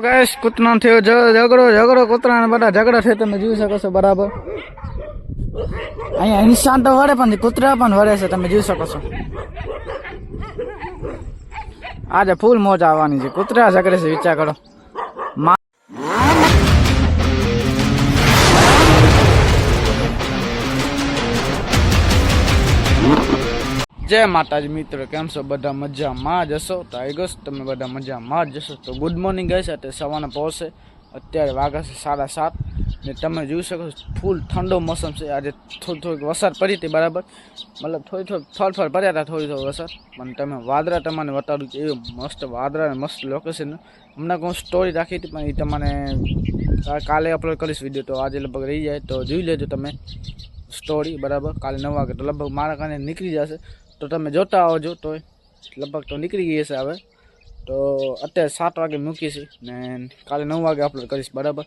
તો ગાઈસ થયો ઝઘડો ઝઘડો કૂતરા બધા ઝઘડા થયો તમે જોઈ શકો છો, બરાબર. અહીંયા ઇન્સાન તો વળે પણ, કૂતરા પણ વળે છે, તમે જોઈ શકો છો. આજે ફૂલ મોજ આવવાની છે, કૂતરા ઝઘડે છે, વિચાર કરો. જય માતાજી મિત્રો, કેમ છો? બધા મજામાં જ હશો? તો આઈ ગયો તમે બધા મજામાં જ જશો તો ગુડ મોર્નિંગ ગઈ છે અત્યારે સવારના પહોંચે અત્યારે વાગ્યા છે સાડા સાત. ને તમે જોઈ શકો છો, ફૂલ ઠંડો મોસમ છે. આજે થોડી થોડીક વરસાદ પડી હતી બરાબર. મતલબ થોડી થોડી થોડ થોડ પડ્યા હતા, થોડી થોડી વરસાદ. પણ તમે વાદળા તમને બતાડું કે એવું મસ્ત અને મસ્ત લોકેશન હમણાં હું સ્ટોરી રાખી હતી, પણ એ તમને કાલે અપલોડ કરીશ વીડિયો તો આજે લગભગ રહી જાય. તો જોઈ લેજો તમે સ્ટોરી બરાબર? કાલે નવ વાગે. તો લગભગ મારા કારણે નીકળી જશે. તો તમે જોતા આવજો તો લગભગ તો નીકળી ગઈ હશે હવે. તો અત્યારે સાત વાગે મૂકી છે ને કાલે નવ વાગે અપલોડ કરીશ, બરાબર?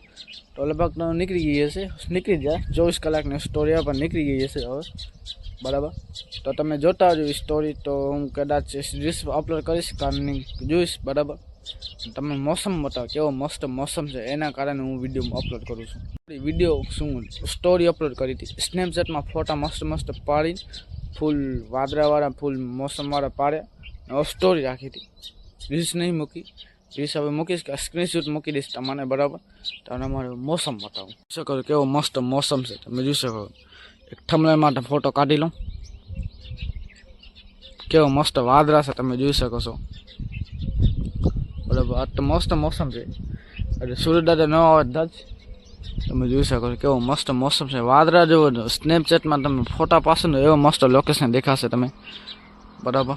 તો લગભગ તો નીકળી ગઈ હશે, નીકળી જાય ચોવીસ કલાકની સ્ટોરી પણ નીકળી ગઈ હશે હવે, બરાબર? તો તમે જોતા આવજો એ સ્ટોરી તો હું કદાચ રીલ્સ અપલોડ કરીશ કારણ જોઈશ, બરાબર? તમે મોસમ બતાવો, કેવો મસ્ત મોસમ છે, એના કારણે હું વીડિયો અપલોડ કરું છું. વીડિયો શું સ્ટોરી અપલોડ કરી હતી? સ્નેપચેટમાં ફોટા મસ્ત મસ્ત પાડીને ફૂલ વાદળાવાળા, ફૂલ મોસમવાળા અને સ્ટોરી રાખી હતી. રીલ્સ નહીં મૂકી. રીલ્સ હવે મૂકીશ કે સ્ક્રીનશોટ મૂકી દઈશ તમને બરાબર? તમને મારે મોસમ બતાવું. શકો કેવો મસ્ત મોસમ છે. તમે જોઈ શકો એક થમલે માટે ફોટો કાઢી લઉં. કેવો મસ્ત વાદળા છે. તમે જોઈ શકો છો. બરાબર. આ મસ્ત મોસમ છે. એટલે સૂર્યદાદા દાદા ન આવે જ તમે જોઈ શકો છો કેવો મસ્ત મોસમ છે. વાદળા જેવો સ્નેપચેટમાં તમે ફોટા પાસો ને એવો મસ્ત લોકેશન દેખાશે તમે. બરાબર?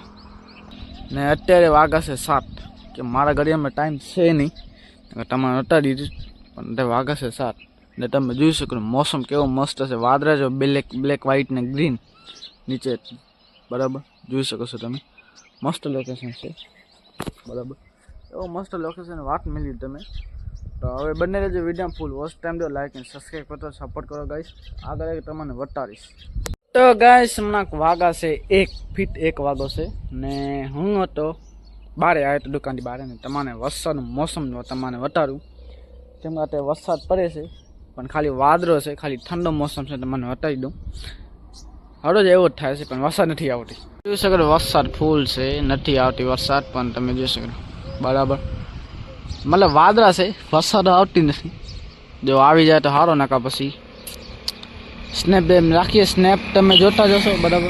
ને અત્યારે વાગા છે સાત. કે મારા ઘડિયામાં ટાઈમ છે નહીં. નકર તમારે હટાડી દીધું પણ અત્યારે વાગા છે સાત. ને તમે જોઈ શકો છો મોસમ કેવો મસ્ત છે. વાદળા જો બ્લેક બ્લેક વ્હાઇટ ને ગ્રીન નીચે. બરાબર? જોઈ શકો છો તમે. મસ્ત લોકેશન છે. બરાબર? એવો મસ્ત લોકેશન વાત મળી તમે. તો હવે બંને રહેજો વીડિયો ફૂલ વોચ ટાઈમ દો લાઈક એન્ડ સબસ્ક્રાઈબ કરતો સપોર્ટ કરો ગાઈશ આગળ તમને વટાડીશ. તો ગાઈશ હમણાં વાગા છે એક ફીટ એક વાગો છે ને હું હતો બારે આવ્યો તો દુકાનથી બારે ને તમારે વરસાદનું મોસમ તમને વટાડું કેમ કે વરસાદ પડે છે, પણ ખાલી વાદળો છે, ખાલી ઠંડો મોસમ છે, તમને વટાડી દઉં. હરોજ એવો જ થાય છે, પણ વરસાદ નથી આવતી. જોઈ શકો વરસાદ ફૂલ છે, નથી આવતી વરસાદ, પણ તમે જોઈ શકો બરાબર. મતલબ વાદળા છે, વરસાદ આવતી નથી. જો આવી જાય તો સારો નાકા પછી. સ્નેપ બેમ રાખીએ સ્નેપ તમે જોતા જશો બરાબર?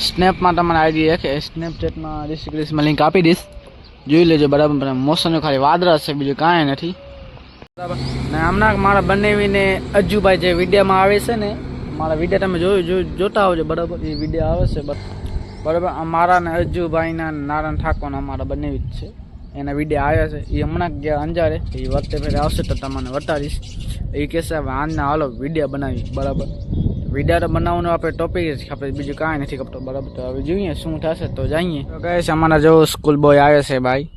સ્નેપમાં તમારે આઈડી રાખે સ્નેપચેટમાં ડિસ્ક્રિપ્શનમાં લિંક આપી દઈશ. જોઈ લેજો, બરાબર? મોસમનું ખાલી વાદળા છે, બીજું કાંઈ નથી. બરાબર? ને હમણાં મારા બંનેવીને અજ્જુભાઈ જે વિડીયામાં આવે છે ને, મારા વીડિયો તમે જોયું જોયું જોતા આવજો, બરાબર? એ વીડિયો આવે છે બર- બરાબર? અમારા ને અજ્જુભાઈના નારાયણ ઠાકોરના અમારા બંને જ છે. એના વીડિયો આવ્યા છે. એ હમણાં ગયા અંજારે. એ વખતે ફેર આવશે તો તમને બતાવીશ. એ કહેશે હવે આજના હાલો વીડિયો બનાવી. બરાબર. વીડિયો તો બનાવવાનો આપણે ટોપિક જ ખબર બીજું કાંઈ નથી ખબર બરાબર. તો હવે જોઈએ શું થશે તો જઈએ તો કહે છે અમારા જો સ્કૂલ બોય આવે છે ભાઈ.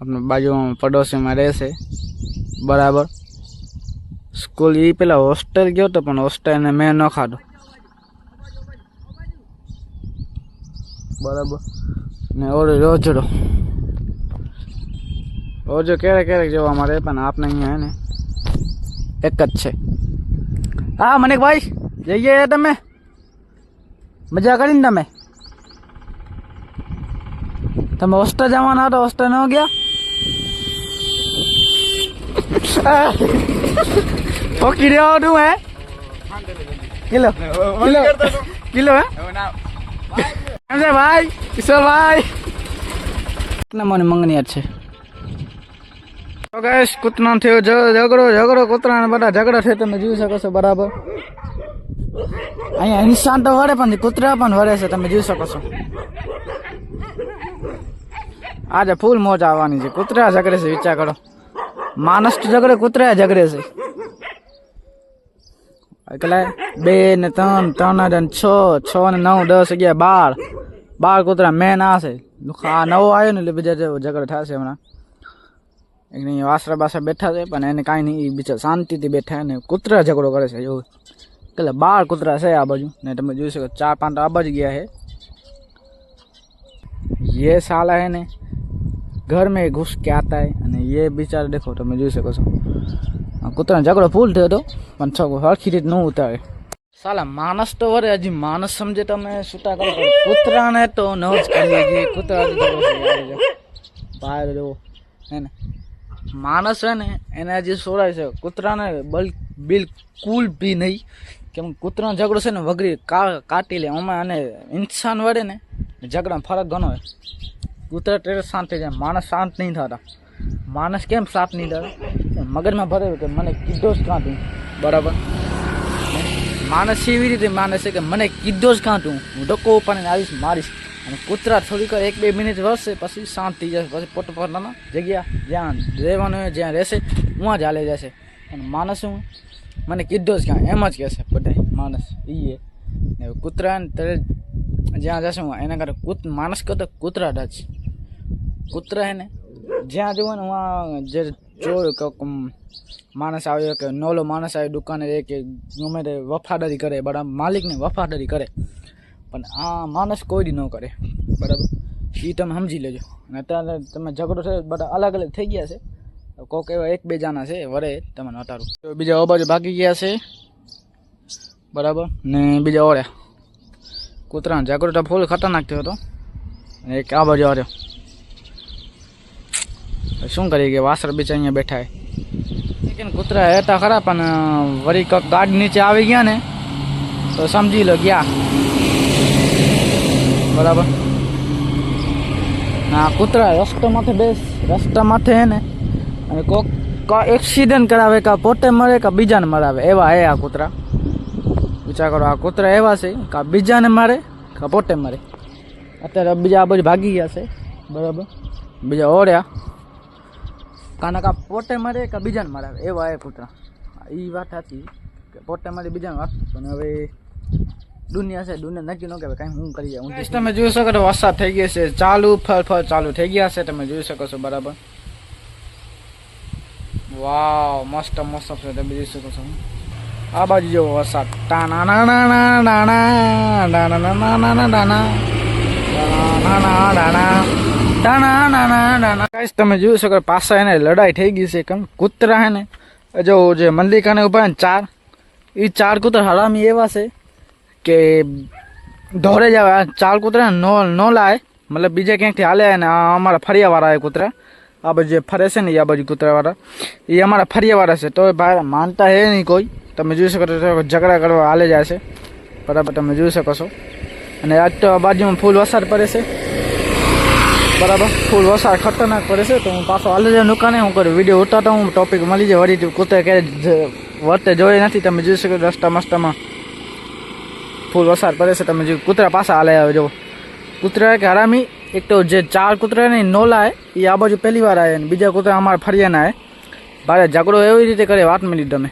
આપણે બાજુમાં પડોશીમાં રહેશે. બરાબર. સ્કૂલ એ પેલા હોસ્ટેલ ગયો તો પણ હોસ્ટેલને મેં ન ખાધો. બરાબર. ને ઓલો રોજડો. રોજો ક્યારેક ક્યારેક જોવા મળે પણ આપણે અહીંયા હે ને એક જ છે હા મનિકભાઈ જઈએ તમે મજા કરીને તમે તમે હોસ્ટેલ જવાના હતા હોસ્ટેલ ન ગયા ઓકી રહ્યો તું હે કિલો કિલો કિલો હે કેમ છે ભાઈ કિશોરભાઈ ના મને મંગની યાદ છે તો ગેસ કૂતરાનો થયો ઝઘડો ઝઘડો, કૂતરાને બધા ઝઘડા થયો, તમે જોઈ શકો છો બરાબર. અહીંયા ઇન્સાન તો વળે પણ કૂતરા પણ વળે છે, તમે જોઈ શકો છો. આજે ફૂલ મોજ આવવાની છે, કૂતરા ઝઘડે છે, વિચાર કરો. માણસ તો ઝઘડે, કૂતરા ઝઘડે છે. એટલે બે ને ત્રણ ત્રણ ને છ છ ને નવ, દસ, અગિયાર, બાર. બાર કૂતરા મેન આ છે. આ નવો આવ્યો ને એટલે બીજા ઝઘડો થશે હમણાં. એક નહીં વાસરા બાસરા બેઠા છે પણ એને કાંઈ નહીં એ બીજા શાંતિથી બેઠા ને કૂતરા ઝઘડો કરે છે એવું એટલે બાર કૂતરા છે આ બાજુ ને તમે જોઈ શકો ચાર પાંચ તો આ બાજુ ગયા છે ये साला है ने घर में घुस के आता है અને ये બિચારા દેખો તમે જોઈ શકો છો આ કૂતરાનો ઝઘડો ફૂલ થયો હતો પણ છોકરો હરખી રીત ન ઉતારે સાલા માણસ તો વરે હજી માણસ સમજે તમે છૂટા કરો પણ કૂતરાને તો ન જ કરીએ જે કૂતરા બહાર જો હે ને માણસ છે ને, એને હજી સોરાય છે, કૂતરાને બલ, બિલકુલ બી નહીં. કેમ કૂતરાનો ઝઘડો છે ને, વગરી કાટી લે. અમે અને ઇન્સાન વડે ને ઝઘડા ફરક ઘણો હોય કૂતરા ત્યારે શાંત થઈ જાય. માણસ શાંત નહીં થતા. માણસ કેમ શાંત નહીં થતા? મગજમાં ભરાયું કે મને કીધો જ કાંતું બરાબર? માણસ એવી રીતે માને છે કે મને કીધો જ કાંતું હું ડકો ઉપાડીને આવીશ, મારીશ. અને કૂતરા થોડીક એક બે મિનિટ વસશે પછી શાંત થઈ જશે, પછી પોત પોતાના જગ્યા જ્યાં રહેવાનું જ્યાં રહેશે, ત્યાં જ હાલે જશે. અને માણસ શું મને કીધો જ કાં એમ જ કહેશે બધા માણસ એ ને કૂતરા તરે જ્યાં જશે હું, એના કરતાં કૂત, માણસ કરતાં કૂતરા જ કૂતરા એને જ્યાં જવું ને, ત્યાં જે જોયું માણસ આવ્યો કે નોલો માણસ આવ્યો દુકાને રહે કે ગમે તે વફાદારી કરે, બરાબર, માલિકને વફાદારી કરે. પણ આ માણસ કોઈ દી ન કરે. બરાબર? એ તમે સમજી લેજો. અને અત્યારે તમે ઝઘડો છે, બધા અલગ અલગ થઈ ગયા છે. કોક એવા એક બે જાના છે, વરે તમને અટારું તો બીજા અબાજુ બાજુ ભાગી ગયા છે. બરાબર? ને બીજા ઓળ્યા કૂતરાનો ઝઘડો તો ફૂલ ખતરનાક થયો હતો. અને એક આ બાજુ આવ્યો શું કરી કે વાસર બીચા અહીંયા બેઠા લેકિન કૂતરા હતા ખરા, પણ વળી કોક ગાડ નીચે આવી ગયા ને, તો સમજી લો, ગયા. બરાબર? ના કૂતરા રસ્તા માથે બેસ રસ્તા માથે હે ને, અને કોક એક્સિડન્ટ કરાવે કાં પોતે મરે કાં બીજાને મરાવે. એવા હે આ કૂતરા. વિચાર કરો, આ કૂતરા એવા છે કાં બીજાને મારે કાં પોતે મરે. અત્યારે બીજા આ બધું ભાગી ગયા છે. બરાબર? બીજા ઓળ્યા કાના કા પોતે મરે કાં બીજાને મરાવે. એવા એ કૂતરા. એ વાત હતી પોતે મારી, બીજાને વાત પણ હવે દુનિયા છે, દુનિયા નક્કી ન કહેવાય કાંઈ હું કરી જાય તમે જોઈ શકો વરસાદ થઈ ગયો છે. ચાલુ, ફળ ફળ ચાલુ થઈ ગયા છે, તમે જોઈ શકો છો, બરાબર. વાવ મસ્ત મસ્ત છે, તમે જોઈ શકો છો. આ બાજુ જેવો વરસાદ. ટાણા ના ના ના ના ના ના ના ના ના ના ડાણા ના ના ના ના ના ગાઈસ તમે જોઈ શકો પાછા એને લડાઈ થઈ ગઈ છે કેમ કૂતરા હે ને, જો જે મલ્લિકાને ઊભા ને, ચાર. એ ચાર કૂતરા હરામી એવા છે. કે દોડે જ આવે આ ચાર કૂતરા નો નો લાય મતલબ બીજે ક્યાંકથી હાલે ને આ અમારા ફરિયાવાળા એ કૂતરા આ બાજુ જે ફરે છે ને એ આ બાજુ કૂતરાવાળા એ અમારા ફરિયાવાળા છે તો એ ભાઈ માનતા હે નહીં કોઈ તમે જોઈ શકો છો ઝઘડા કરવા હાલે જાય છે બરાબર તમે જોઈ શકો છો અને આજ તો આ બાજુમાં ફૂલ વરસાદ પડે છે બરાબર ફૂલ વરસાદ ખતરનાક પડે છે તો હું પાછો હાલે જાય દુકાને હું કરું વીડિયો ઉતારતો હું ટોપિક મળી જાય વળી કૂતરા ક્યારે વર્તે જોઈ નથી તમે જોઈ શકો રસ્તા મસ્તામાં ફૂલ વરસાદ પડે છે તમે જો કૂતરા પાછા હાલે આવે જો કૂતરા કે હરામી એક તો જે ચાર કૂતરા ને નોલા એ આ બાજુ પહેલી વાર આવે ને બીજા કૂતરા અમારા ફરિયાના આવે ભારે ઝઘડો એવી રીતે કરે વાત મળી તમે